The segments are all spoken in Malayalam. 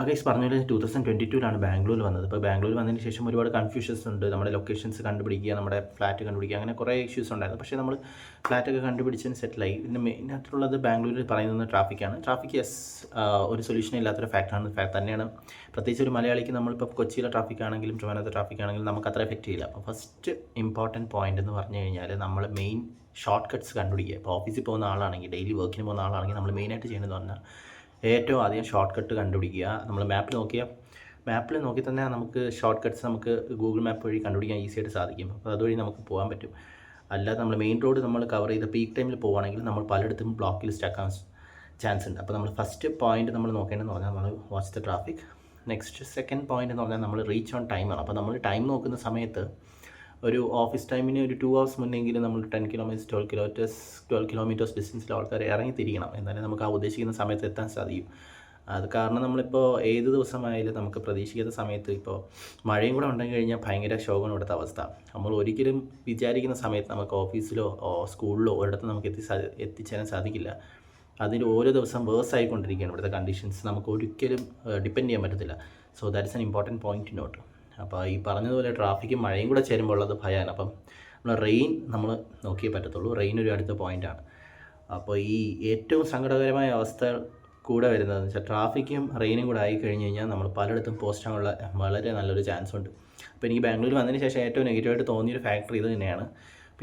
അഗൈസ് പറഞ്ഞ പോലെ ടൂ തൗസൻഡ് ട്വന്റി ടൂലാണ് ബാംഗ്ലൂരിൽ വന്നത്. ഇപ്പോൾ ബാംഗ്ലൂർ വന്നതിന് ശേഷം ഒരുപാട് കൺഫ്യൂഷൻസ് ഉണ്ട്. നമ്മുടെ ലൊക്കേഷൻസ് കണ്ടുപിടിക്കുക നമ്മുടെ ഫ്ലാറ്റ് കണ്ടുപിടിക്കുക അങ്ങനെ കുറേ ഇഷ്യൂസ് ഉണ്ടായിരുന്നു. പക്ഷേ നമ്മൾ ഫ്ലാറ്റൊക്കെ കണ്ടുപിടിച്ചതിന് സെറ്റിലായി ഇതിന് മെയിനായിട്ടുള്ളത് ബാംഗ്ലൂരിൽ പറയുന്നത് ട്രാഫിക്കാണ് ട്രാഫിക് യെസ് ഒരു സൊല്യൂഷൻ ഇല്ലാത്തൊരു ഫാക്ടറാണ് ഫാക്ട് തന്നെയാണ്. പ്രത്യേകിച്ച് ഒരു മലയാളിക്ക് നമ്മളിപ്പോൾ കൊച്ചിയിലെ ട്രാഫിക് ആണെങ്കിലും ട്രിവാനത്തെ ട്രാഫിക് ആണെങ്കിലും നമുക്ക് അത്ര എഫക്റ്റ് ചെയ്യില്ല. അപ്പോൾ ഫസ്റ്റ് ഇമ്പോർട്ടന്റ് പോയിന്റ് എന്ന് പറഞ്ഞു കഴിഞ്ഞാൽ നമ്മൾ മെയിൻ ഷോർട്ട് കട്ട്സ് കണ്ടുപിടിക്കുക ഇപ്പോൾ ഓഫീസിൽ പോകുന്ന ആളാണെങ്കിൽ ഡെയിലി വർക്കിന് പോകുന്ന ആളാണെങ്കിൽ നമ്മൾ മെയിനായിട്ട് ചെയ്യേണ്ടതെന്ന് പറഞ്ഞാൽ ഏറ്റവും ആദ്യം ഷോർട്ട് കട്ട് കണ്ടുപിടിക്കുക നമ്മൾ മാപ്പ് നോക്കിയാൽ മാപ്പിൽ നോക്കി തന്നെ നമുക്ക് ഷോർട്ട് കട്ട്സ് നമുക്ക് ഗൂഗിൾ മാപ്പ് വഴി കണ്ടുപിടിക്കാൻ ഈസി ആയിട്ട് സാധിക്കും. അപ്പോൾ അതുവഴി നമുക്ക് പോകാൻ പറ്റും. അല്ലാതെ നമ്മൾ മെയിൻ റോഡ് നമ്മൾ കവർ ചെയ്ത പീക്ക് ടൈമിൽ പോകുകയാണെങ്കിൽ നമ്മൾ പലയിടത്തും ബ്ലോക്കിൽ സ്റ്റക്കാൻ ചാൻസ് ഉണ്ട്. അപ്പോൾ നമ്മൾ ഫസ്റ്റ് പോയിന്റ് നമ്മൾ നോക്കേണ്ടതെന്ന് പറഞ്ഞാൽ നമ്മൾ watch the traffic next second point എന്ന് പറഞ്ഞാൽ നമ്മൾ റീച്ച് ഓൺ ടൈമാണ് അപ്പോൾ നമ്മൾ ടൈം നോക്കുന്ന സമയത്ത് ഒരു ഓഫീസ് ടൈമിന് ഒരു ടു ഹവേഴ്സ് മുന്നെങ്കിലും നമ്മൾ ten kilometres twelve kilometres twelve kilometres ഡിസ്റ്റൻസിൽ ആൾക്കാർ ഇറങ്ങി തിരിക്കണം എന്നാലേ നമുക്ക് ആ ഉദ്ദേശിക്കുന്ന സമയത്ത് എത്താൻ സാധിക്കും. അത് കാരണം നമ്മളിപ്പോൾ ഏത് ദിവസമായാലും നമുക്ക് പ്രതീക്ഷിക്കാത്ത സമയത്ത് ഇപ്പോൾ മഴയും കൂടെ ഉണ്ടെങ്കിൽ കഴിഞ്ഞാൽ ഭയങ്കര ശോകം ഇവിടുത്തെ അവസ്ഥ. നമ്മൾ ഒരിക്കലും വിചാരിക്കുന്ന സമയത്ത് നമുക്ക് ഓഫീസിലോ സ്കൂളിലോ ഒരിടത്തും നമുക്ക് എത്തി എത്തിച്ചേരാൻ സാധിക്കില്ല. അതിൽ ഓരോ ദിവസം വേഴ്സ് ആയിക്കൊണ്ടിരിക്കുകയാണ് ഇവിടുത്തെ കണ്ടീഷൻസ് നമുക്ക് ഒരിക്കലും ഡിപ്പെൻഡ് ചെയ്യാൻ പറ്റത്തില്ല. So that's an important point note അപ്പോൾ ഈ പറഞ്ഞതുപോലെ ട്രാഫിക്കും മഴയും കൂടെ ചേരുമ്പോൾ ഉള്ളത് ഭയമാണ് അപ്പം നമ്മൾ റെയിൻ നമ്മൾ നോക്കിയേ പറ്റത്തുള്ളൂ. റെയിൻ ഒരു അടുത്ത പോയിന്റാണ് അപ്പോൾ ഈ ഏറ്റവും സങ്കടകരമായ അവസ്ഥ കൂടെ വരുന്നതെന്ന് വെച്ചാൽ ട്രാഫിക്കും റെയിനും കൂടെ ആയി കഴിഞ്ഞ് കഴിഞ്ഞാൽ നമ്മൾ പലയിടത്തും പോസ്റ്റ് ആകാനുള്ള വളരെ നല്ലൊരു ചാൻസ് ഉണ്ട്. അപ്പോൾ എനിക്ക് ബാംഗ്ലൂർ വന്നതിന് ശേഷം ഏറ്റവും നെഗറ്റീവായിട്ട് തോന്നിയൊരു ഫാക്ടറി ഇത് തന്നെയാണ്.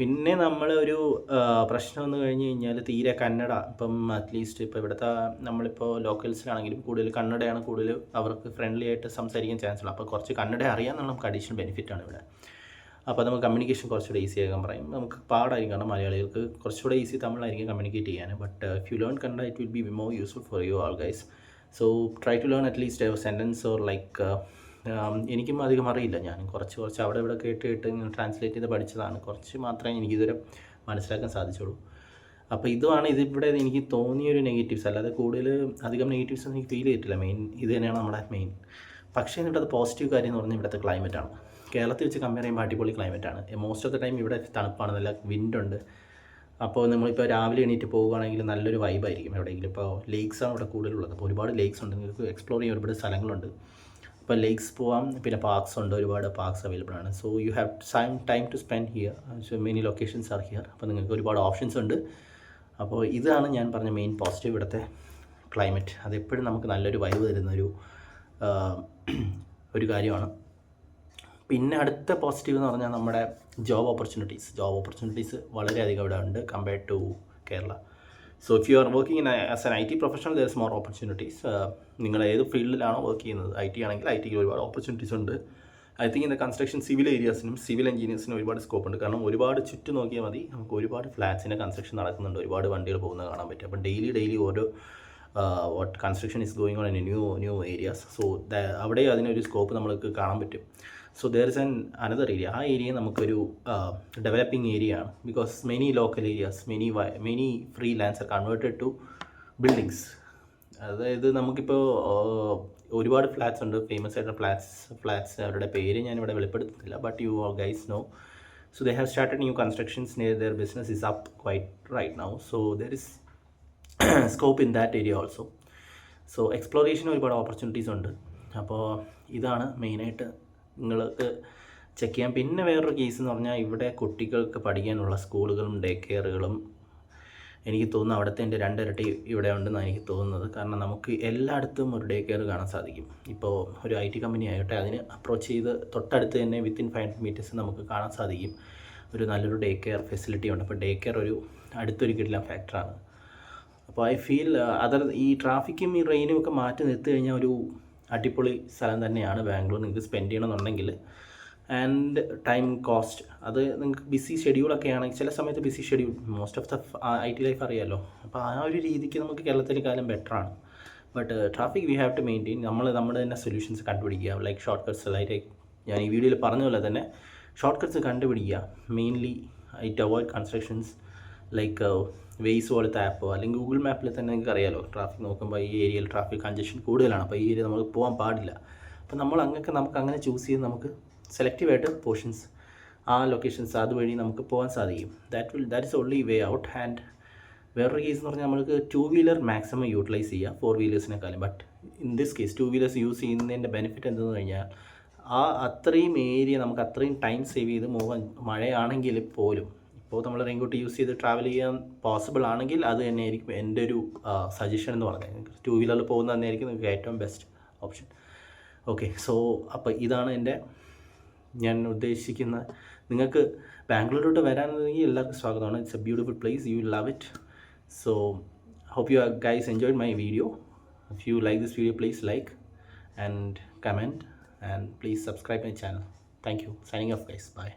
പിന്നെ നമ്മൾ ഒരു പ്രശ്നം എന്ന് കഴിഞ്ഞ് കഴിഞ്ഞാൽ തീരെ കന്നഡ ഇപ്പം അറ്റ്ലീസ്റ്റ് ഇപ്പോൾ ഇവിടുത്തെ നമ്മളിപ്പോൾ ലോക്കൽസിലാണെങ്കിലും കൂടുതൽ കന്നഡയാണ് കൂടുതൽ അവർക്ക് ഫ്രണ്ട്ലി ആയിട്ട് സംസാരിക്കാൻ ചാൻസ് ഉള്ളൂ. അപ്പോൾ കുറച്ച് കന്നഡ അറിയാമെന്നുള്ള നമുക്ക് അഡീഷണൽ ബെനിഫിറ്റ് ആണ് ഇവിടെ. അപ്പോൾ നമുക്ക് കമ്മ്യൂണിക്കേഷൻ കുറച്ചുകൂടെ ഈസി ആകാൻ പറയും. നമുക്ക് പാടായിരിക്കും കാരണം മലയാളികൾക്ക് കുറച്ചുകൂടെ ഈസി തമിഴായിരിക്കും കമ്മ്യൂണിക്കേറ്റ് ചെയ്യാൻ. But if you learn Kannada it will be more useful for you all guys so try to learn at least sentence or like എനിക്കും അധികം അറിയില്ല. ഞാൻ കുറച്ച് കുറച്ച് അവിടെ ഇവിടെ കേട്ട് കേട്ട് ട്രാൻസ്ലേറ്റ് ചെയ്ത് പഠിച്ചതാണ്. കുറച്ച് മാത്രമേ എനിക്കിതുവരെ മനസ്സിലാക്കാൻ സാധിച്ചുള്ളൂ. അപ്പോൾ ഇതുമാണ് ഇതിവിടെ എനിക്ക് തോന്നിയൊരു നെഗറ്റീവ്സ് അല്ലാതെ കൂടുതൽ അധികം നെഗറ്റീവ്സ് എനിക്ക് ഫീൽ ചെയ്തിട്ടില്ല. മെയിൻ ഇത് തന്നെയാണ് നമ്മുടെ മെയിൻ പക്ഷേ ഇവിടുത്തെ പോസിറ്റീവ് കാര്യം എന്ന് പറഞ്ഞാൽ ഇവിടുത്തെ ക്ലൈമറ്റാണ് കേരളത്തിൽ വെച്ച് കമ്പയർ ചെയ്യുമ്പോൾ അടിപൊളി ക്ലൈമറ്റാണ് മോസ്റ്റ് ഓഫ് ദ ടൈം ഇവിടെ തണുപ്പാണ്. നല്ല വിൻഡുണ്ട് അപ്പോൾ നമ്മളിപ്പോൾ രാവിലെ എണീറ്റ് പോവുകയാണെങ്കിൽ നല്ലൊരു വൈബായിരിക്കും എവിടെയെങ്കിലും ഇപ്പോൾ ലേക്സാണ് ഇവിടെ കൂടുതലുള്ളത്. അപ്പോൾ ഒരുപാട് ലേക്സ് ഉണ്ട്. നിങ്ങൾക്ക് എക്സ്പ്ലോർ ചെയ്യാൻ ഒരുപാട് സ്ഥലങ്ങളുണ്ട്. ഇപ്പോൾ ലേക്സ് പോവാം പിന്നെ പാർക്സ് ഉണ്ട് ഒരുപാട് പാർക്സ് അവൈലബിൾ ആണ്. So you have same time to spend here so many locations are here അപ്പോൾ നിങ്ങൾക്ക് ഒരുപാട് ഓപ്ഷൻസ് ഉണ്ട്. അപ്പോൾ ഇതാണ് ഞാൻ പറഞ്ഞ മെയിൻ പോസിറ്റീവ് ഇവിടുത്തെ ക്ലൈമറ്റ് അതെപ്പോഴും നമുക്ക് നല്ലൊരു വൈബ് തരുന്നൊരു ഒരു കാര്യമാണ്. പിന്നെ അടുത്ത പോസിറ്റീവ് എന്ന് പറഞ്ഞാൽ നമ്മുടെ ജോബ് ഓപ്പർച്യൂണിറ്റീസ് ജോബ് ഓപ്പർച്യൂണിറ്റീസ് വളരെയധികം ഇവിടെ ഉണ്ട് compared to Kerala. So if you are working in as an I T professional there is more opportunities നിങ്ങൾ ഏത് ഫീൽഡിലാണോ വർക്ക് ചെയ്യുന്നത്? ഐ ടി ആണെങ്കിൽ ഐ ടിക്ക് ഒരുപാട് ഓപ്പർച്യൂണിറ്റീസ് ഉണ്ട്. I think in the construction civil ഏരിയാസിനും civil എഞ്ചിനീയേഴ്സിനും ഒരുപാട് സ്കോപ്പ് ഉണ്ട്. കാരണം ഒരുപാട് ചുറ്റും നോക്കിയാൽ മതി. നമുക്ക് ഒരുപാട് ഫ്ലാറ്റ്സിന്റെ കൺസ്ട്രക്ഷൻ നടക്കുന്നുണ്ട്. ഒരുപാട് വണ്ടികൾ പോകുന്നത് കാണാൻ പറ്റും. അപ്പം ഡെയിലി ഡെയിലി ഓരോ what construction is going on in new new areas so അവിടെ അതിനൊരു സ്കോപ്പ് നമ്മൾക്ക് കാണാൻ പറ്റും. So there is an another area ആ ഏരിയ നമുക്കൊരു ഡെവലപ്പിംഗ് ഏരിയ ആണ്. Because many local areas many many free lands are converted to buildings അതായത് നമുക്കിപ്പോൾ ഒരുപാട് ഫ്ലാറ്റ്സ് ഉണ്ട്. ഫേമസ് ആയിട്ടുള്ള ഫ്ലാറ്റ്സ് ഫ്ലാറ്റ്സ് അവരുടെ പേര് ഞാനിവിടെ വെളിപ്പെടുത്തുന്നില്ല. But you guys know so they have started new constructions near there business is up quite right now so there is scope in that area also so exploration ഒരുപാട് ഓപ്പർച്യൂണിറ്റീസ് ഉണ്ട്. അപ്പോൾ ഇതാണ് മെയിനായിട്ട് നിങ്ങൾക്ക് ചെക്ക് ചെയ്യാം. പിന്നെ വേറൊരു കേസ് എന്ന് പറഞ്ഞാൽ ഇവിടെ കുട്ടികൾക്ക് പഠിക്കാനുള്ള സ്കൂളുകളും ഡേ കെയറുകളും എനിക്ക് തോന്നുന്നു അവിടുത്തെ എന്റെ രണ്ടിരട്ടി ഇവിടെ ഉണ്ടെന്നാണ് എനിക്ക് തോന്നുന്നത്. കാരണം നമുക്ക് എല്ലായിടത്തും ഒരു ഡേ കെയർ കാണാൻ സാധിക്കും. ഇപ്പോൾ ഒരു ഐ ടി കമ്പനി ആയിട്ടെ അതിന് അപ്രോച്ച് ചെയ്ത് തൊട്ടടുത്ത് തന്നെ വിത്തിൻ ഫൈവ് ഹൺഡ്രഡ് മീറ്റേഴ്സ് നമുക്ക് കാണാൻ സാധിക്കും. ഒരു നല്ലൊരു ഡേ കെയർ ഫെസിലിറ്റി ഉണ്ട്. അപ്പോൾ ഡേ കെയർ ഒരു അടുത്തൊരു കിട്ടില്ല ഫാക്ടറാണ് അപ്പോൾ ഐ ഫീൽ അതർ ഈ ട്രാഫിക്കും ഈ റെയിനും ഒക്കെ മാറ്റി നിർത്തി കഴിഞ്ഞാൽ ഒരു അടിപൊളി സ്ഥലം തന്നെയാണ് ബാംഗ്ലൂർ നിങ്ങൾക്ക് സ്പെൻഡ് ചെയ്യണമെന്നുണ്ടെങ്കിൽ. ആൻഡ് ടൈം കോസ്റ്റ് അത് നിങ്ങൾക്ക് ബിസി ഷെഡ്യൂളൊക്കെ ആണെങ്കിൽ ചില സമയത്ത് busy schedule most of the I T life അറിയാമല്ലോ അപ്പോൾ ആ ഒരു രീതിക്ക് നമുക്ക് കേരളത്തിലേക്കാളും ബെറ്ററാണ് but traffic we have to maintain നമ്മൾ നമ്മുടെ തന്നെ സൊല്യൂഷൻസ് കണ്ടുപിടിക്കുക. ലൈക്ക് ഷോർട്ട് കട്ട്സ് ലൈക്ക് ഞാൻ ഈ വീഡിയോയിൽ പറഞ്ഞ പോലെ തന്നെ ഷോർട്ട് കട്ട്സ് കണ്ടുപിടിക്കുക mainly it avoid constructions like Waze പോലത്തെ ആപ്പോ അല്ലെങ്കിൽ ഗൂഗിൾ മാപ്പിൽ തന്നെ നിങ്ങൾക്ക് അറിയാലോ ട്രാഫിക് നോക്കുമ്പോൾ ഈ ഏരിയയിൽ ട്രാഫിക് കൺജഷൻ കൂടുതലാണ്. അപ്പോൾ ഈ ഏരിയ നമ്മൾ പോകാൻ പാടില്ല. അപ്പോൾ നമ്മൾ അങ്ങനെയൊക്കെ നമുക്ക് അങ്ങനെ ചൂസ് ചെയ്ത് നമുക്ക് സെലക്റ്റീവായിട്ട് പോർഷൻസ് ആ ലൊക്കേഷൻസ് അതുവഴി നമുക്ക് പോകാൻ സാധിക്കും. That will that is only way out and വേറൊരു കേസ് എന്ന് പറഞ്ഞാൽ നമുക്ക് ടു വീലർ മാക്സിമം യൂട്ടിലൈസ് ചെയ്യുക four വീലേഴ്സിനെക്കാളും but in this case two wheelers use ചെയ്യുന്നതിന്റെ ബെനിഫിറ്റ് എന്തെന്ന് കഴിഞ്ഞാൽ ആ അത്രയും ഏരിയ നമുക്ക് അത്രയും ടൈം സേവ് ചെയ്ത് മൂവ് മഴയാണെങ്കിൽ പോലും ഇപ്പോൾ നമ്മൾ റെയിൻകോട്ട് യൂസ് ചെയ്ത് ട്രാവൽ ചെയ്യാൻ പോസിബിൾ ആണെങ്കിൽ അത് തന്നെയായിരിക്കും എന്റെ ഒരു സജഷൻ എന്ന് പറഞ്ഞത്. ടു വീലറിൽ പോകുന്നത് തന്നെയായിരിക്കും നിങ്ങൾക്ക് ഏറ്റവും ബെസ്റ്റ് ഓപ്ഷൻ ഓക്കെ സോ അപ്പോൾ ഇതാണ് എന്റെ ഞാൻ ഉദ്ദേശിക്കുന്ന നിങ്ങൾക്ക് ബാംഗ്ലൂരോട്ട് വരാനെങ്കിൽ എല്ലാവർക്കും സ്വാഗതമാണ്. It's a beautiful place you love it so hope you guys enjoy my video if you like this video please like and comment and please subscribe my channel thank you signing off guys bye